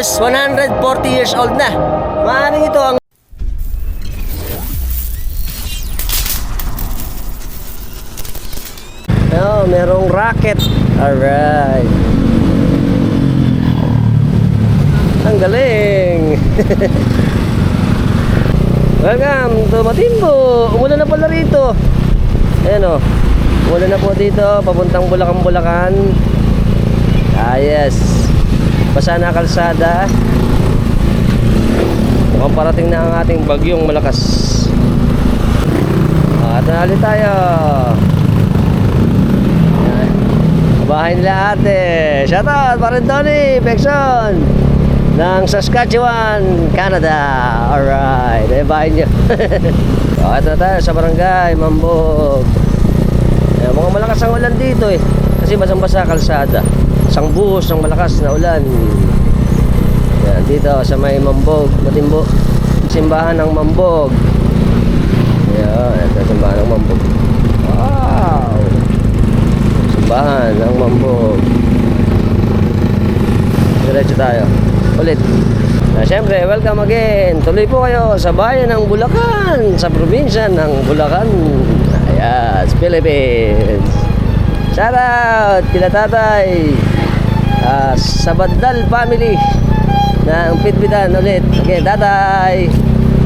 halos 140 years old na. Maaaring ito ang Oh, merong rocket. Alright. Ang galing. Welcome to Matimbo. Umulan na pala rito. Ayan o. Umulan na po dito. Papuntang Bulacan, Bulacan. Ah, yes. Basa na kalsada. Mukhang parating na ang ating bagyong malakas. Ah, ito na ulit tayo. Ayan. Bahay nila ate. Shoutout, parin Tony, Pekson. Ng Saskatchewan, Canada. Alright. Eh, bahay niyo. oh, ito na tayo sa barangay, Mambog. Ayan, mukhang malakas ang ulan dito eh. Kasi basang-basa kalsada. Isang buhos ng malakas na ulan. Yan, dito sa may Mambog, Matimbo. Simbahan ng Mambog. Yan, ito simbahan ng Mambog. Wow! Simbahan ng Mambog. Diretso tayo. Ulit. Na, Siyempre, welcome again. Tuloy po kayo sa bayan ng Bulacan, sa probinsya ng Bulacan. Ayan, Philippines. Shout out kila tatay ah, sa Bandal family ng Pitbitan ulit. Okay, tatay.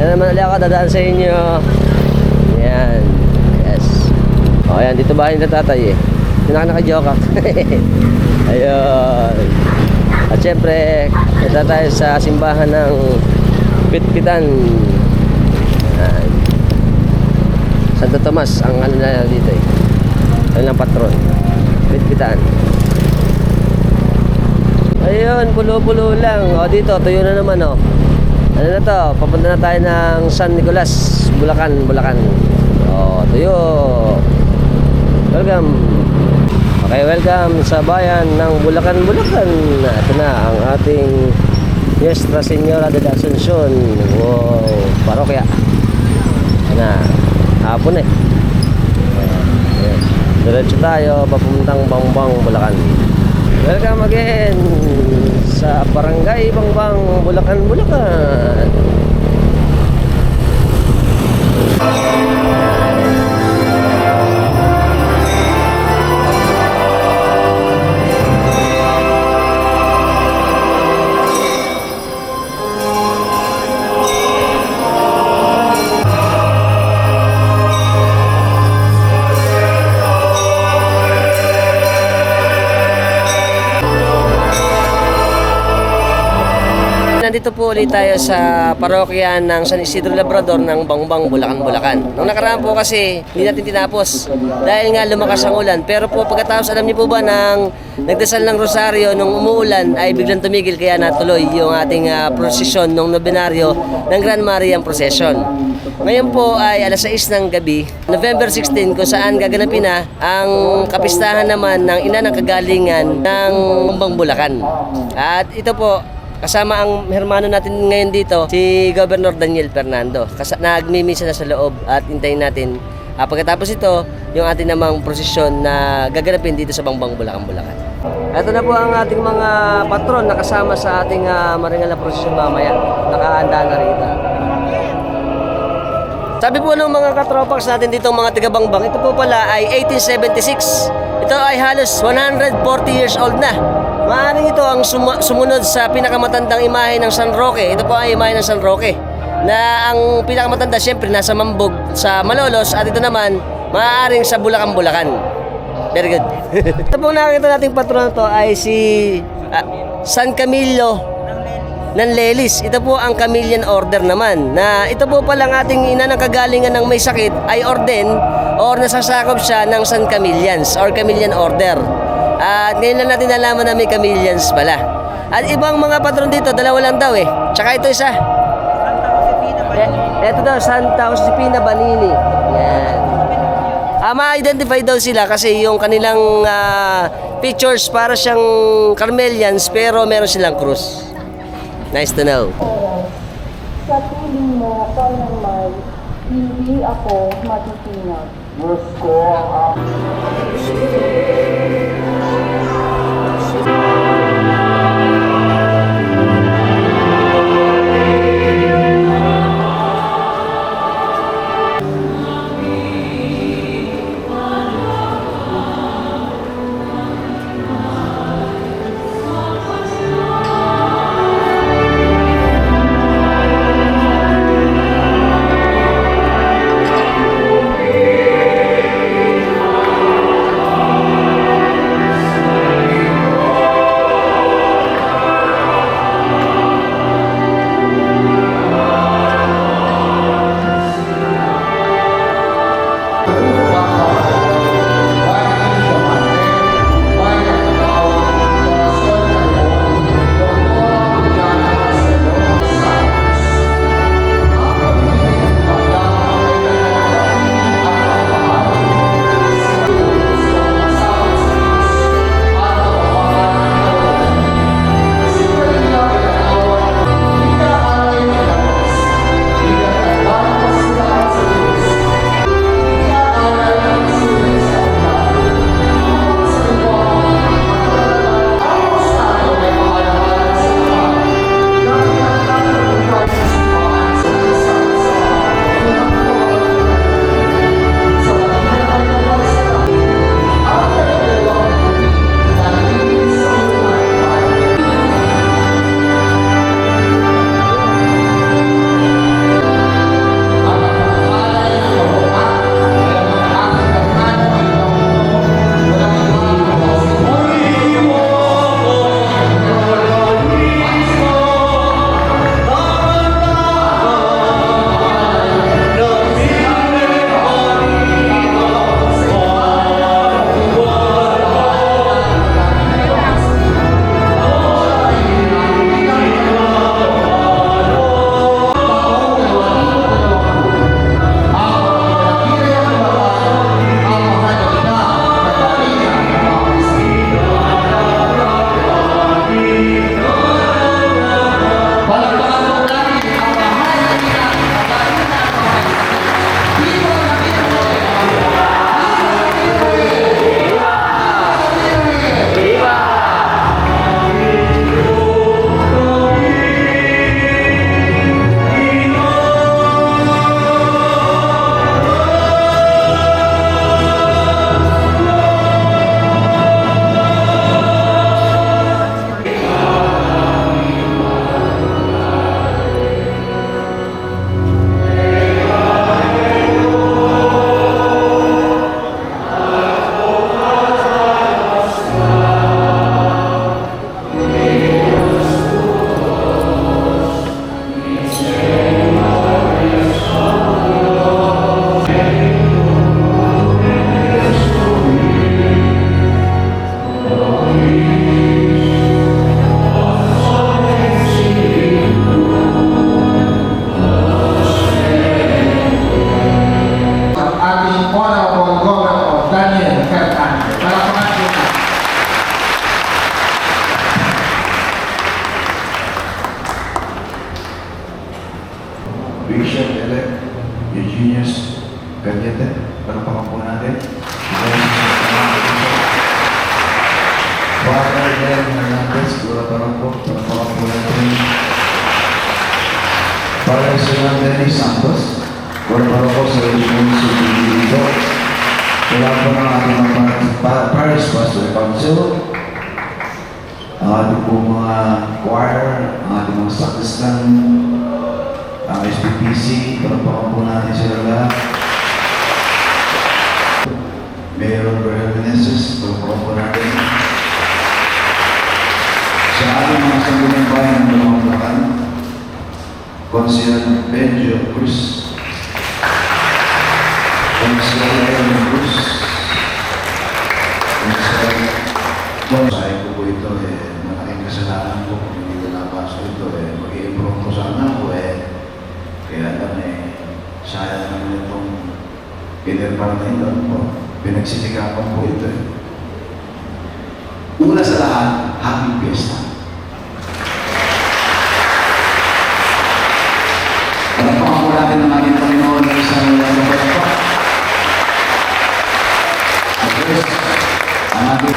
Yan naman ulit ako dadaan sa inyo. Yan. Yes. O, yan. Dito bahay na tatay eh. Pinaka naka-joke ah. Ayun. At syempre, ito tayo sa simbahan ng Pitpitan. Yan. Santo Tomas ang ano na dito eh. Ano ng patron. Pitpitan. Ayun, pulo-pulo lang. O dito, tuyo na naman o. Ano na to? Papunta na tayo ng San Nicolas, Bulacan, Bulacan. O, tuyo. Welcome. Okay, welcome sa bayan ng Bulacan, Bulacan. Ito na ang ating Nuestra Señora de la Asuncion. Wow, parokya. Ito na, hapon eh. Diretso tayo, papuntang Bangbang, Bulacan. Welcome again sa Barangay Bangbang, Bulacan, Bulacan. Ulit tayo sa parokya ng San Isidro Labrador ng Bangbang, Bulacan, Bulacan. Nung nakaraan po kasi hindi natin tinapos dahil nga lumakas ang ulan. Pero po pagkatapos alam niyo po ba nang nagdasal ng rosaryo nung umuulan ay biglang tumigil kaya natuloy yung ating ah, prosesyon nung nobinaryo ng Grand Marian Procession. Ngayon po ay alas 6 ng gabi, November 16 kung saan gaganapin na ang kapistahan naman ng ina ng kagalingan ng Bangbang, Bulacan. At ito po Kasama ang hermano natin ngayon dito, si Governor Daniel Fernando. Kas- nagmimisa na sa loob at hintayin natin. Ah, pagkatapos ito, yung ating namang prosesyon na gaganapin dito sa Bangbang Bulacan, Bulacan. Ito na po ang ating mga patron na kasama sa ating uh, maringal na prosesyon mamaya. Nakahanda na rito. Sabi po ng mga katropax natin dito mga tiga-bangbang, ito po pala ay 1876. Ito ay halos 140 years old na. Maaaring ito ang suma- sumunod sa pinakamatandang imahe ng San Roque. Ito po ay imahe ng San Roque. Na ang pinakamatanda siyempre nasa Mambog sa Malolos at ito naman maaaring sa Bulacan, Bulacan. Very good. ito pong nakakita nating patron to ay si ah, San Camilo ng Lelis. Ito po ang Camillian Order naman. Na ito po palang ating ina ng kagalingan ng may sakit ay orden or nasasakop siya ng San Camillans or Camillian Order. At ngayon lang natin nalaman na may Camillans pala. At ibang mga patron dito, dalawa lang daw eh. Tsaka ito isa. Eh, ito daw, Santa Josefina Banini. Yan. Ah, ma-identify daw sila kasi yung kanilang ah, pictures para siyang Carmelians pero meron silang krus. Nice to know. Sa piling mo, Colonel hindi ako matitinag. Virginius Ang ating po mga choir, ang ating mga sakristan, ang SPPC, palakpakan po natin sila lahat. Mayor Royal Meneses, palakpakan po natin. Sa ating mga sangguniang bayan ng Dalawang Lakan, Consiel Benjo Cruz, Consiel Aaron Cruz, napasok ito, eh, mag-i-improve ko sana ako, eh, kaya lang, eh, sayang naman itong pinirparamentan po, pinagsisikapan po ito, eh. Una sa lahat, happy fiesta. Palakpakan po natin ang ating Panginoon ng isang walang pa. At first, ang ating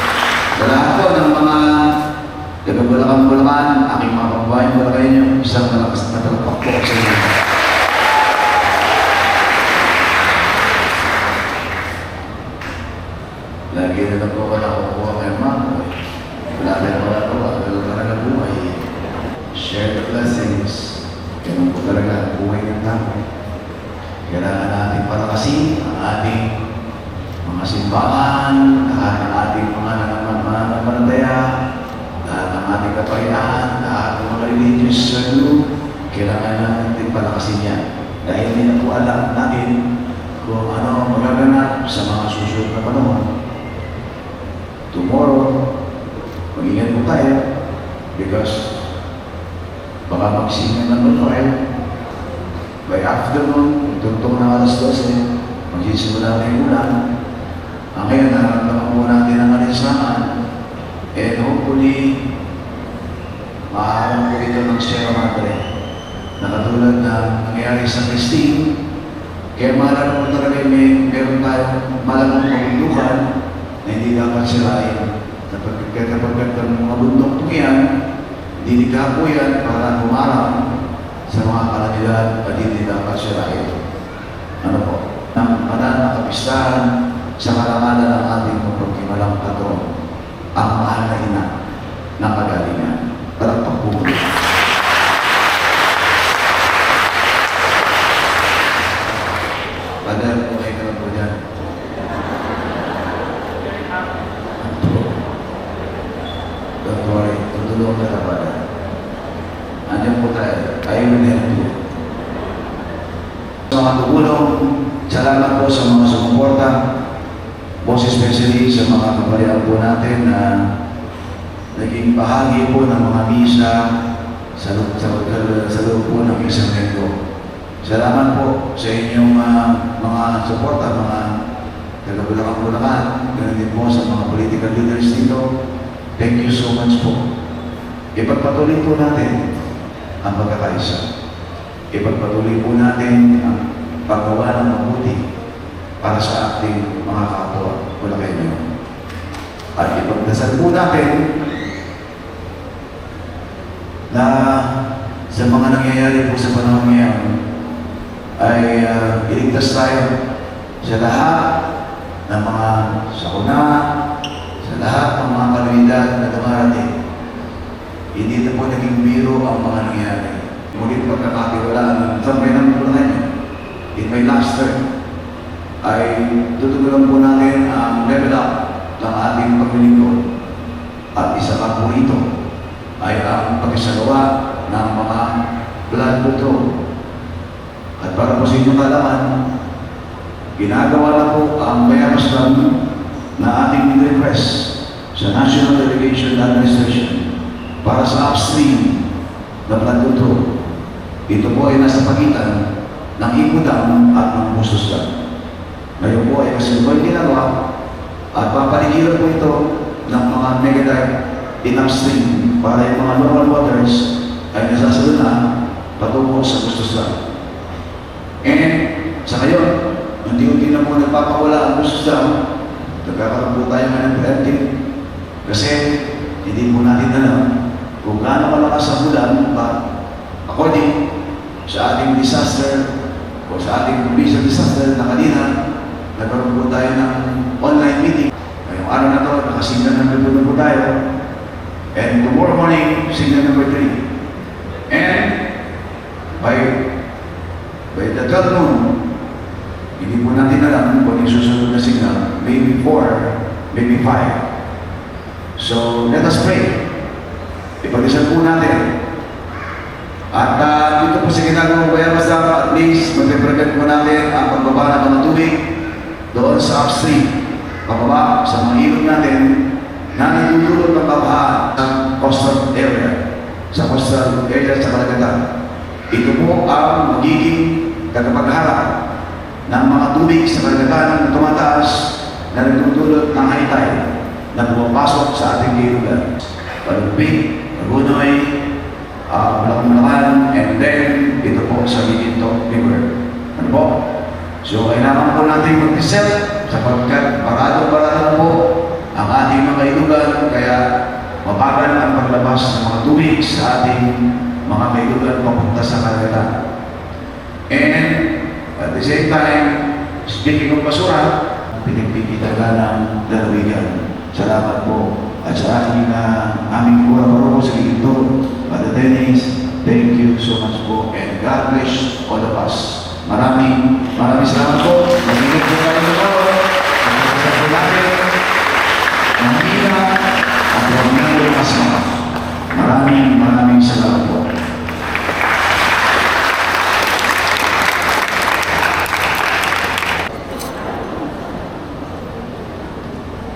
lahat po ng mga taga-Bulacan-Bulacan, aking mga kababayan Bulacanyo, isang malakas na talapak po sa inyo. Lagi na lang po ka nakukuha kay Mama. Wala na wala po, wala talaga buhay. Share the blessings. Ganun po talaga ang buhay ng tao. Kailangan natin palakasin ang ating mga simbahan, lahat ng ating mga ng ating kapayaan, lahat ng mga religious value, kailangan natin palakasin yan. Dahil hindi na po alam natin kung ano ang magaganap sa mga susunod na panahon. Tomorrow, mag-ingat po tayo because baka magsingan ng bonfire. By afternoon, tuntong na alas 12, magsisimula na yung ulan. Ang ngayon, nararamdaman po natin ang alinsangan. And hopefully, maaaring po ito ng Sierra Madre na katulad na nangyari sa Christine. Kaya maalala mo talaga may meron tayong malamang pagbudukan na hindi dapat sirain. Kapag kapag ng mga bundok po yan, dinikha po yan para humarang sa mga kalanidad at hindi dapat sirain. Ano po? Ng banal na sa karangalan ng ating mapagkimalang patron, ang mahal na ina ng kagalingan. Parang pagpupuli. Padal po kayo ka lang po dyan. Don't worry, tutulungan ka na pala. Andiyan po tayo. I will help you. Sa mga tumulong, salamat po sa mga sumuporta. Most especially sa mga kabayan po natin na naging bahagi po ng mga misa sa, sa, sa loob po ng isang linggo. Salamat po sa inyong ah, mga suporta, mga taga-Bulacan-Bulacan, ganun din po sa mga political leaders dito. Thank you so much po. Ipagpatuloy po natin ang pagkakaisa. Ipagpatuloy po natin ang paggawa ng mabuti para sa ating mga kapwa Bulacanyo. At ipagdasal po natin na sa mga nangyayari po sa panahon ngayon ay uh, iligtas tayo sa lahat ng mga sakuna, sa lahat ng mga kalamidad na dumarating. Hindi na po naging biro ang mga nangyayari. Ngunit pagkakatiwalaan sa may niyo, in my last term, ay tutugunan po natin ang level up ng ating paglilingkod. At isa pa po ito ay ang pagkasagawa ng mga blood control. At para po sa inyong kalaman, ginagawa na po ang lang na ating request sa National Delegation Administration para sa upstream na blood control. Ito po ay nasa pagitan ng Ipudam at ng Pususdan. Ngayon po ay kasi po ay ginagawa at papaligiran po ito ng mga megadite in upstream para yung mga normal waters ay nasasalo na patungo sa Pususdan. And Sa ngayon, unti-unti na po nagpapawala ang busos dam. Nagkakaroon po tayo ng preemptive. Kasi hindi po natin alam kung gaano kalakas ang ulan pa according sa ating disaster o sa ating provincial disaster na kanina, nagkaroon po tayo ng online meeting. Ngayong araw na to, nakasignal number 2 na po tayo. And tomorrow morning, signal number 3. And by by the 12 noon, hindi po natin alam kung yung susunod na signal, maybe 4, maybe 5. So, let us pray. Ipag-isal po natin. At uh, dito po sa ginagawa ko kaya basta at least mag-prevent po natin ang pagbaba ng tubig doon sa upstream. Pababa sa mga ilog natin na nagdudulot ng babaha sa coastal area, sa coastal area sa Kalagatan. Ito po ang magiging tagapagharap ng mga tubig sa Kalagatan na tumataas na nagdudulot ng high tide na pumapasok sa ating ilugan. Palupig, Pagunoy, uh, Bulacan, and then ito po sa Giginto River. Ano po? So, kailangan po natin mag-reset sapagkat parado-parado po ang ating mga ilugan kaya mabagal ang paglabas ng mga tubig sa ating mga kailugan papunta sa karagatan. And at the same time, speaking of basura, pinagpipitaga ng lalawigan. Salamat po. At sa aking uh, aming pura paroko sa Giginto, Father Dennis, thank you so much po. And God bless all of us. Maraming, maraming salamat po. Mag-ingat po kayo po. Mag-ingat po natin. Mahina at huwag na lumas mo. Maraming, maraming salamat po.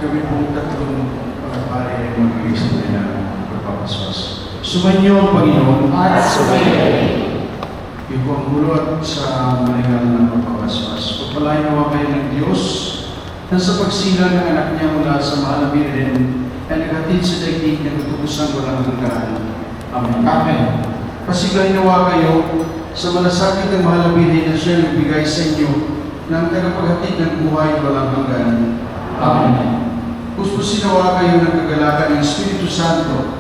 kami pong tatlong mga pare ay mag-iisip na magpapaswas. Sumainyo ang Panginoon at sumainyo. Yung po ang bulot sa malingal na magpapaswas. Pagpalain nawa kayo ng Diyos na sa pagsilang ng anak niya mula sa mahal na birhen ay naghatid sa daigdig ng katubusan walang hanggan. Amen. Amen. Pasigay nawa kayo sa malasakit ng mahal na birhen na siya nagbigay sa inyo ng tagapaghatid ng buhay walang hanggan. Amen. Puspusin nawa kayo ng kagalakan ng Espiritu Santo,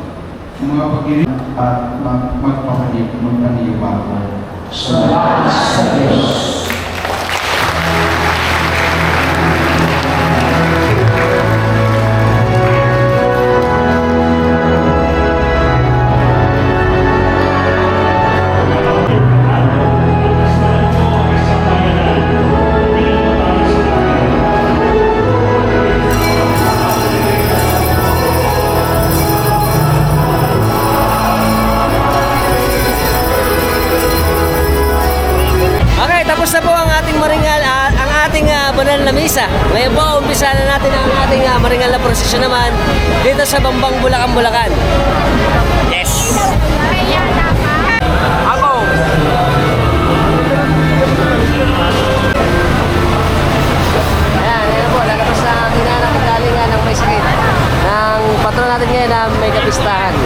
ng mga pag at mag magpapanik, magpaniyumago. Salamat sa Diyos. Natin ngayon na may kapistahan.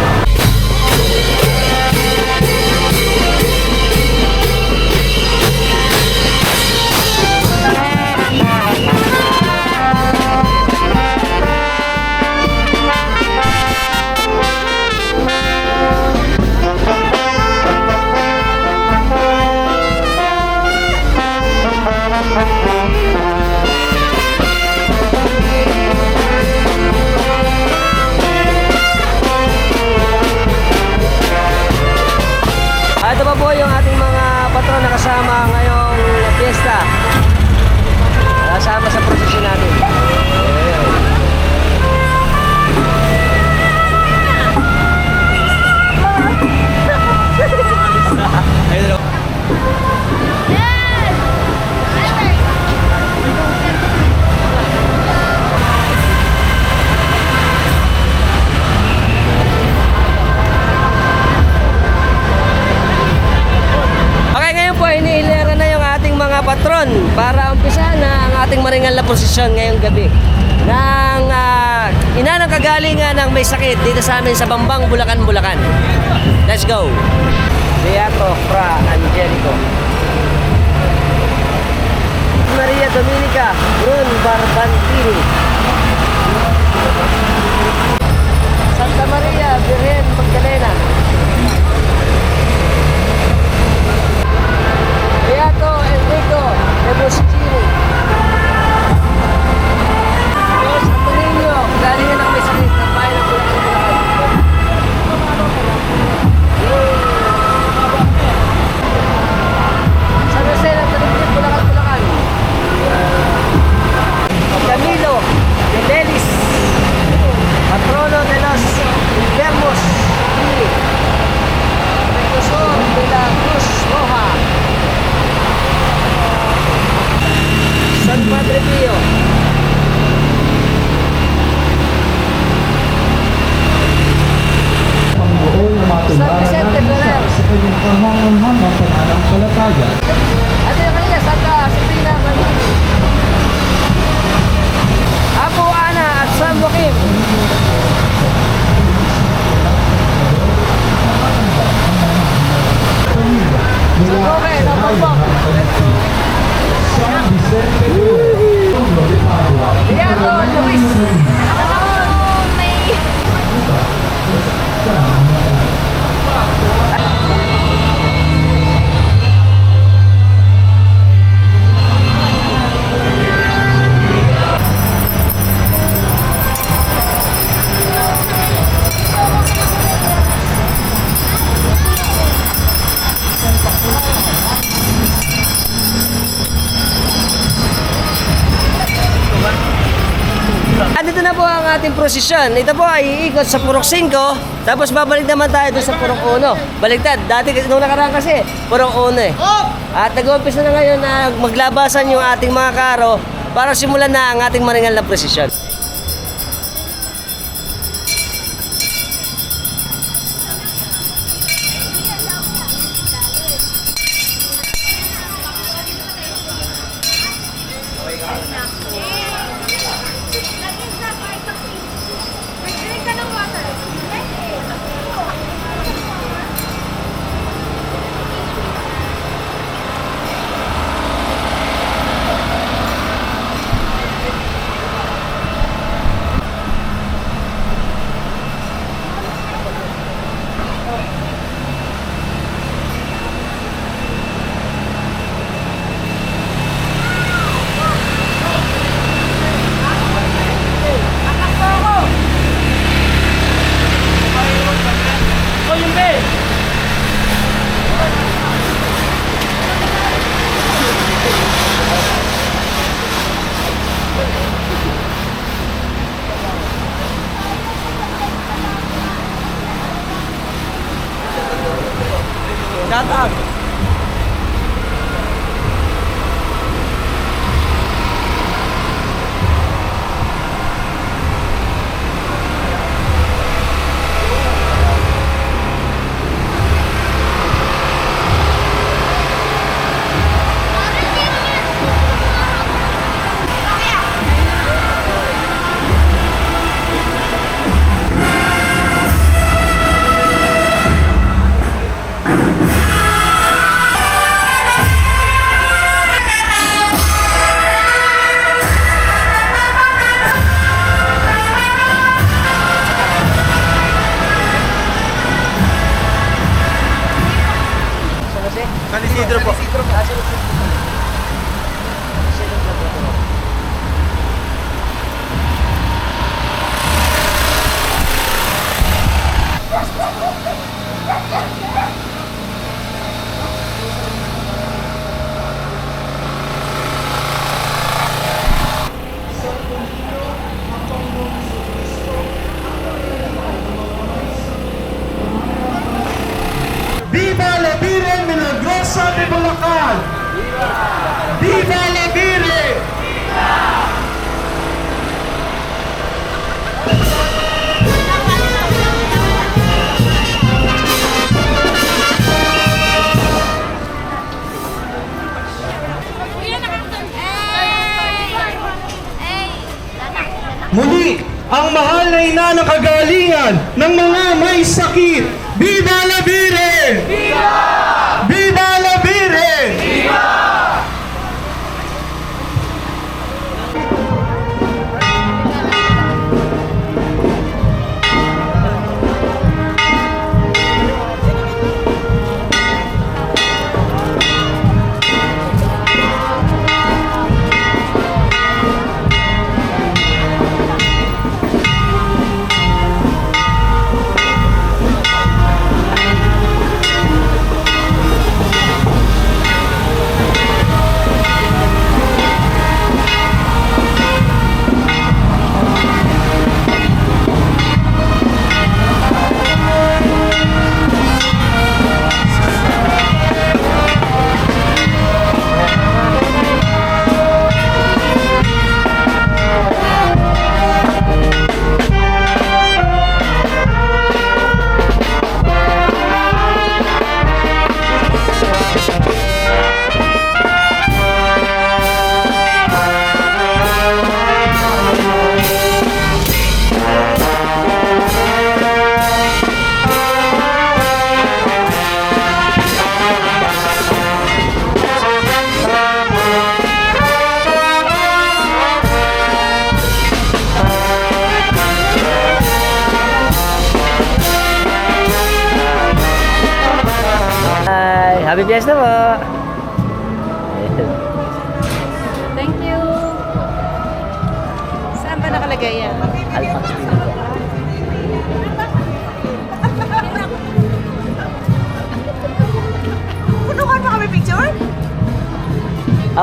Posisyon ngayong gabi ng uh, ina ng kagalingan ng may sakit dito sa amin sa Bambang, Bulacan, Bulacan. Let's go! Beato Fra Angelico. Dominica Brun Barbantini. Santa Maria Virgen Magdalena. Beato Enrico de prosesyon. Ito po ay iikot sa Purok 5, tapos babalik naman tayo doon sa Purok 1. Baliktad. Dati nung nakaraan kasi, Purok 1 eh. At nag-umpisa na ngayon na maglabasan yung ating mga karo para simulan na ang ating maringal na prosesyon. Shout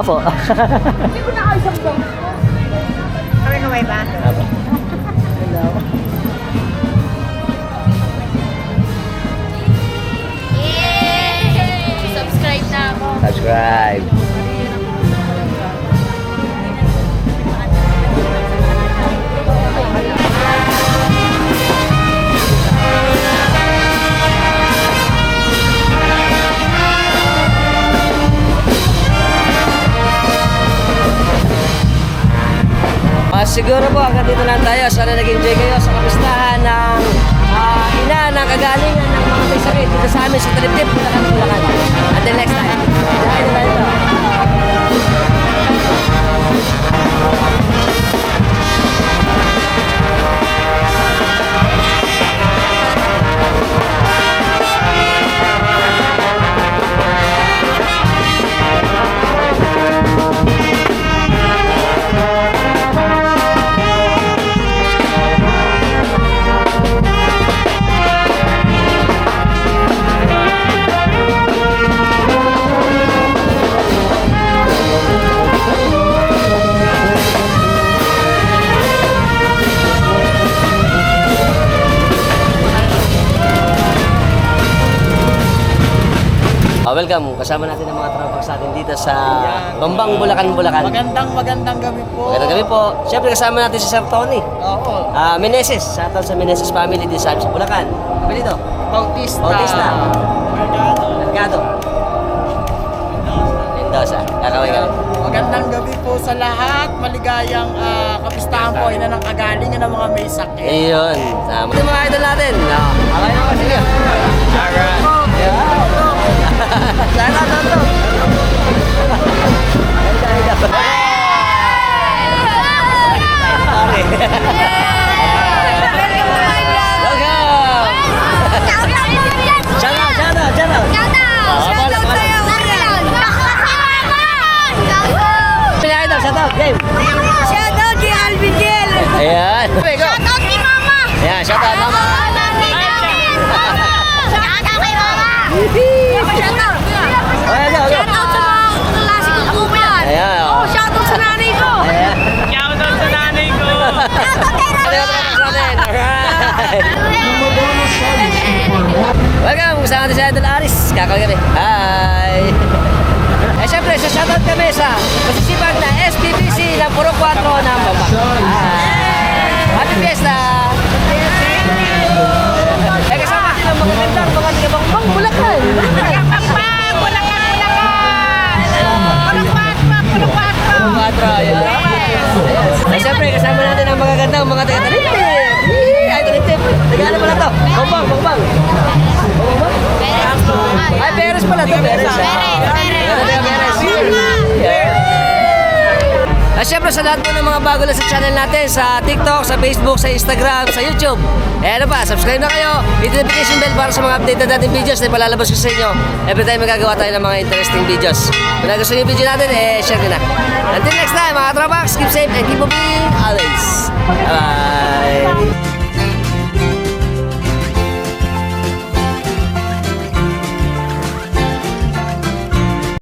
Apo. Hindi ko nakalisang Kami kamay ba? Apo. Yay! Subscribe na ako. Subscribe. Siguro po hanggang dito lang tayo. Sana nag-enjoy kayo sa kamustahan ng ah, ina ng kagalingan ng mga may sakit dito sa amin sa Taliptip, Bulacan, Bulacan. Until next time. Dahil na ito. Kasama natin ang mga tropa sa atin dito sa Bambang, Bulacan, Bulacan. Magandang magandang gabi po. Magandang gabi po. Siyempre kasama natin si Sir Tony. Oo. Ah, Meneses. Shoutout sa Meneses family dito sa sa Bulacan. Apelido? Bautista. Bautista. Mercado. Mendoza. Kakaway kami. Magandang gabi po sa lahat. Maligayang uh, kapistahan po. Ina ng kagalingan ng mga may sakit. Ayun. Tama. Ito yung mga idol natin. No. Okay na ba? Sige. Kami. Hi! Eh, syempre, sa shoutout kami sa masisipag na SPBC ng Puro 4 ng Bamba. Happy Fiesta! Eh, kasama din ang mga gandang mga tigabang Bulacan. Puro 4, ayan. Eh, syempre, kasama natin ang mga gandang mga taga-talipin. Ay, talipin. Tagalan mo na to. Bombang, bombang. Bombang? Perez pala to. Perez. Perez. Perez. At syempre sa lahat po ng mga bago na sa channel natin, sa TikTok, sa Facebook, sa Instagram, sa YouTube. Eh ano pa, subscribe na kayo, hit the notification bell para sa mga updated natin videos na ipalalabas ko sa inyo. Every time magagawa tayo ng mga interesting videos. Kung nagustuhan yung video natin, eh share nyo na. Until next time, mga Trapax, keep safe and keep moving always.